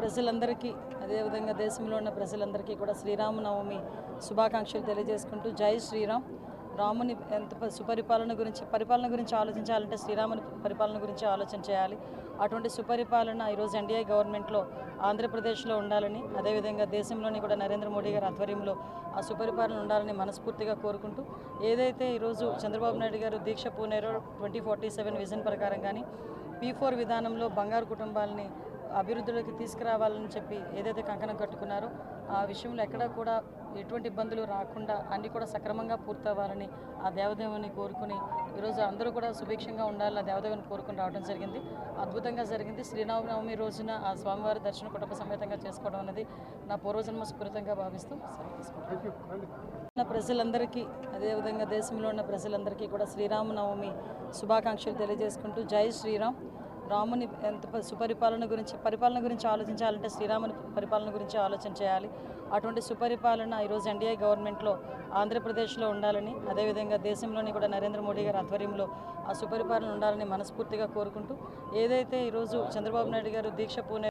ప్రజలందరికీ అదేవిధంగా దేశంలో ఉన్న ప్రజలందరికీ కూడా శ్రీరామనవమి శుభాకాంక్షలు తెలియజేసుకుంటూ జై శ్రీరామ్. రాముని ఎంత సుపరిపాలన గురించి పరిపాలన గురించి ఆలోచించాలంటే శ్రీరాముని పరిపాలన గురించి ఆలోచన చేయాలి. అటువంటి సుపరిపాలన ఈరోజు ఎన్డీఏ గవర్నమెంట్లో ఆంధ్రప్రదేశ్లో ఉండాలని అదేవిధంగా దేశంలోని కూడా నరేంద్ర మోడీ గారి ఆధ్వర్యంలో ఆ సుపరిపాలన ఉండాలని మనస్ఫూర్తిగా కోరుకుంటూ ఏదైతే ఈరోజు చంద్రబాబు నాయుడు గారు దీక్ష పూనేరో ట్వంటీ ఫార్టీ సెవెన్ విజన్ ప్రకారం కానీ పీ ఫోర్ విధానంలో బంగారు కుటుంబాలని అభివృద్ధిలోకి తీసుకురావాలని చెప్పి ఏదైతే కంకణం కట్టుకున్నారో ఆ విషయంలో ఎక్కడా కూడా ఎటువంటి ఇబ్బందులు రాకుండా అన్నీ కూడా సక్రమంగా పూర్తవ్వాలని ఆ దేవదేవుని కోరుకుని ఈరోజు అందరూ కూడా సుభిక్షంగా ఉండాలని ఆ దేవదేవుని కోరుకుని రావడం జరిగింది. అద్భుతంగా జరిగింది. శ్రీరామనవమి రోజున ఆ స్వామివారి దర్శనం కుటుంబ సమేతంగా చేసుకోవడం అనేది నా పూర్వజన్మ స్ఫురితంగా భావిస్తూ నా ఉన్న ప్రజలందరికీ అదేవిధంగా దేశంలో ఉన్న ప్రజలందరికీ కూడా శ్రీరామనవమి శుభాకాంక్షలు తెలియజేసుకుంటూ జై శ్రీరామ్. రాముని ఎంత ప- సుపరిపాలన గురించి పరిపాలన గురించి ఆలోచించాలంటే శ్రీరాముని పరిపాలన గురించి ఆలోచన చేయాలి. అటువంటి సుపరిపాలన ఈరోజు ఎన్డీఏ గవర్నమెంట్లో ఆంధ్రప్రదేశ్లో ఉండాలని అదేవిధంగా దేశంలోని కూడా నరేంద్ర మోడీ గారి ఆధ్వర్యంలో ఆ సుపరిపాలన ఉండాలని మనస్ఫూర్తిగా కోరుకుంటూ ఏదైతే ఈరోజు చంద్రబాబు నాయుడు గారు దీక్ష పూనే